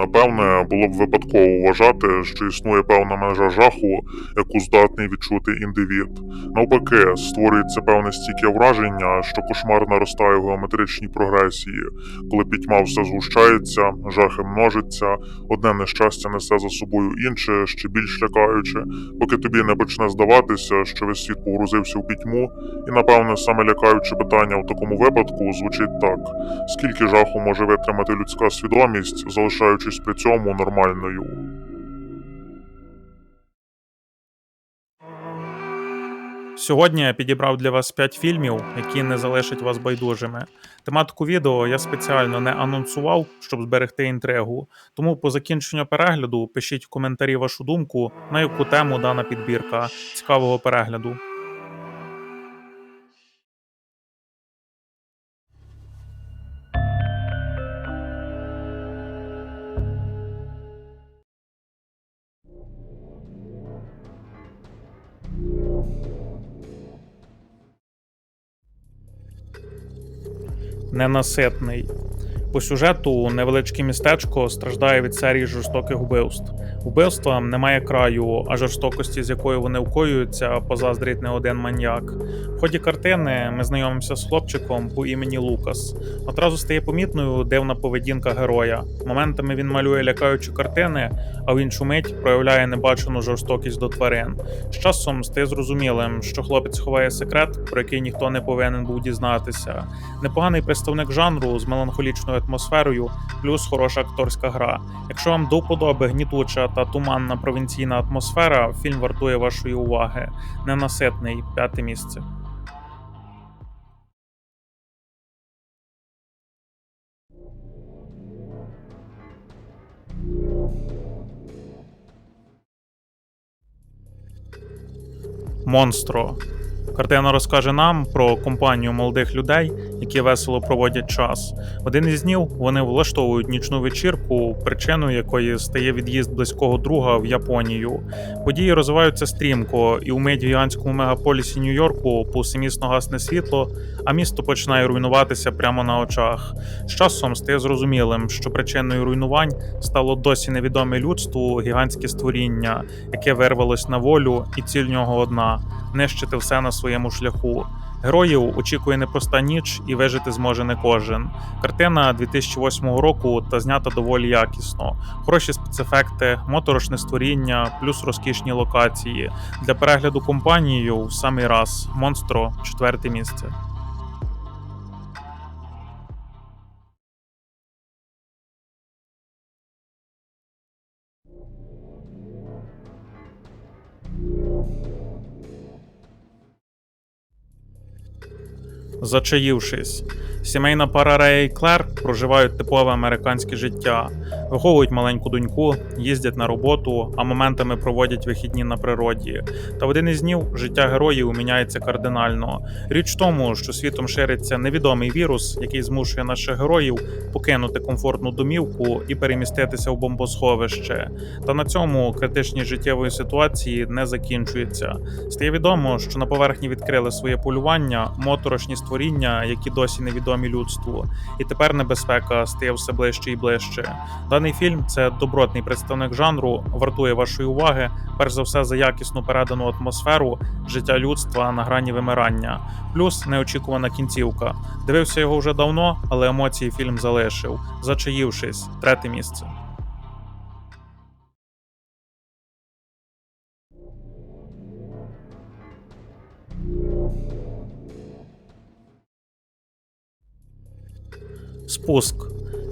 Напевне, було б випадково вважати, що існує певна межа жаху, яку здатний відчути індивід. Навпаки, створюється певне стійке враження, що кошмар наростає в геометричній прогресії, коли пітьма все згущається, жахи множиться, одне нещастя несе за собою інше, ще більш лякаюче, поки тобі не почне здаватися, що весь світ погрузився в пітьму, і напевне саме лякаюче питання в такому випадку звучить так: скільки жаху може витримати людська свідомість, залишаючись при цьому нормальною. Сьогодні я підібрав для вас 5 фільмів, які не залишать вас байдужими. Тематику відео я спеціально не анонсував, щоб зберегти інтригу. Тому по закінченню перегляду пишіть в коментарі вашу думку, на яку тему дана підбірка. Цікавого перегляду. Ненаситний. По сюжету невеличке містечко страждає від серії жорстоких вбивств. Вбивствам немає краю, а жорстокості, з якою вони вкоюються, позаздрить не один маньяк. В ході картини ми знайомимося з хлопчиком по імені Лукас. Одразу стає помітною дивна поведінка героя. Моментами він малює лякаючі картини, а в іншу мить проявляє небачену жорстокість до тварин. З часом стає зрозумілим, що хлопець ховає секрет, про який ніхто не повинен був дізнатися. Непоганий представник жанру з меланхолічною атмосферою, плюс хороша акторська гра. Якщо вам до вподоби гнітуча та туманна провінційна атмосфера, фільм вартує вашої уваги. Ненаситний п'яте місце. Монстро. Картина розкаже нам про компанію молодих людей, які весело проводять час. Один із днів вони влаштовують нічну вечірку, причиною якої стає від'їзд близького друга в Японію. Події розвиваються стрімко, і умить в гігантському мегаполісі Нью-Йорку повсемісно гасне світло, а місто починає руйнуватися прямо на очах. З часом стає зрозумілим, що причиною руйнувань стало досі невідоме людству гігантське створіння, яке вирвалось на волю, і ціль нього одна нищити все на своєму шляху. Героїв очікує непроста ніч, і вижити зможе не кожен. Картина 2008 року та знята доволі якісно. Хороші спецефекти, моторошне створіння, плюс розкішні локації. Для перегляду компанією в самий раз монстро четверте місце. Зачаївшись, сімейна пара Рея і Клер проживають типове американське життя, виховують маленьку доньку, їздять на роботу, а моментами проводять вихідні на природі. Та в один із днів життя героїв міняється кардинально. Річ в тому, що світом шириться невідомий вірус, який змушує наших героїв покинути комфортну домівку і переміститися в бомбосховище. Та на цьому критичні життєвої ситуації не закінчуються. Стає відомо, що на поверхні відкрили своє полювання моторошні створіння, які досі невідомі людству. І тепер небезпека стає все ближче і ближче. Даний фільм це добротний представник жанру, вартує вашої уваги, перш за все за якісну передану атмосферу життя людства на грані вимирання. Плюс неочікувана кінцівка. Дивився його вже давно, але емоції фільм залишив. Зачаївшись, третє місце. Спуск.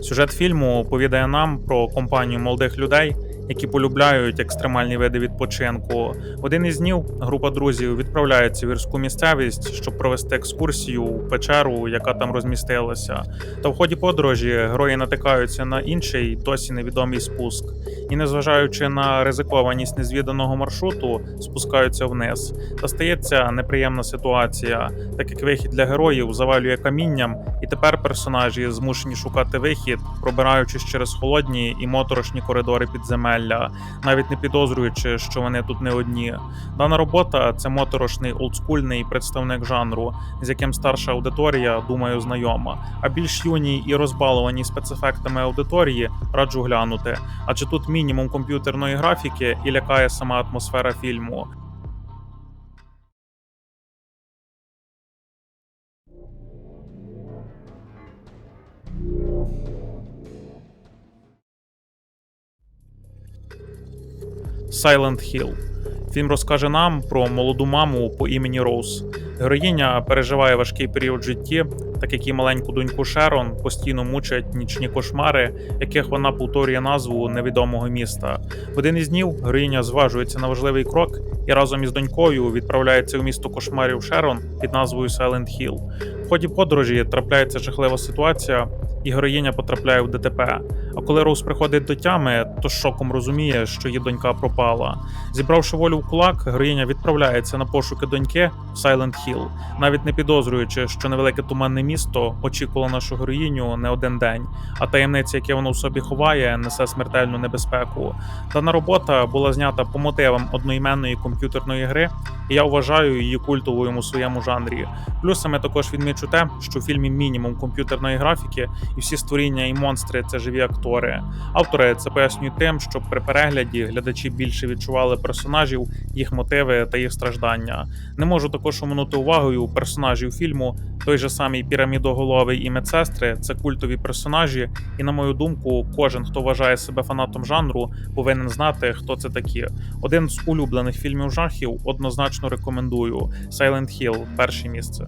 Сюжет фільму оповідає нам про компанію молодих людей, які полюбляють екстремальні види відпочинку. В один із днів група друзів відправляється в гірську місцевість, щоб провести екскурсію у печеру, яка там розмістилася. Та в ході подорожі герої натикаються на інший досі невідомий спуск. І, незважаючи на ризикованість незвіданого маршруту, спускаються вниз. Та стається неприємна ситуація, так як вихід для героїв завалює камінням, і тепер персонажі змушені шукати вихід, пробираючись через холодні і моторошні коридори підземелля. навіть не підозрюючи, що вони тут не одні. Дана робота це моторошний олдскульний представник жанру, з яким старша аудиторія, думаю, знайома. А більш юній і розбаловані спецефектами аудиторії раджу глянути, адже тут мінімум комп'ютерної графіки і лякає сама атмосфера фільму. Silent Hill. Фільм розкаже нам про молоду маму по імені Роуз. Героїня переживає важкий період житті, так як і маленьку доньку Шерон постійно мучать нічні кошмари, яких вона повторює назву невідомого міста. В один із днів героїня зважується на важливий крок і разом із донькою відправляється у місто кошмарів Шерон під назвою Silent Hill. В ході подорожі трапляється жахлива ситуація, і героїня потрапляє в ДТП. А коли Роуз приходить до тями, то шоком розуміє, що її донька пропала. Зібравши волю в кулак, героїня відправляється на пошуки доньки в Silent Hill, навіть не підозрюючи, що невелике туманне місто очікувало нашу героїню не один день, а таємниця, яке воно в собі ховає, несе смертельну небезпеку. Дана робота була знята по мотивам одноіменної комп'ютерної гри, і я вважаю її культовою у своєму жанрі. Плюсами також відмічу те, що в фільмі мінімум комп'ютерної графіки, і всі створіння і монстри це живі актори. Автори це пояснюють тим, щоб при перегляді глядачі більше відчували персонажів, їх мотиви та їх страждання. Не можу також оминути увагою персонажів фільму. Той же самий пірамідоголовий і медсестри це культові персонажі, і на мою думку, кожен, хто вважає себе фанатом жанру, повинен знати, хто це такі. Один з улюблених фільмів жахів однозначно рекомендую: Silent Hill – перше місце.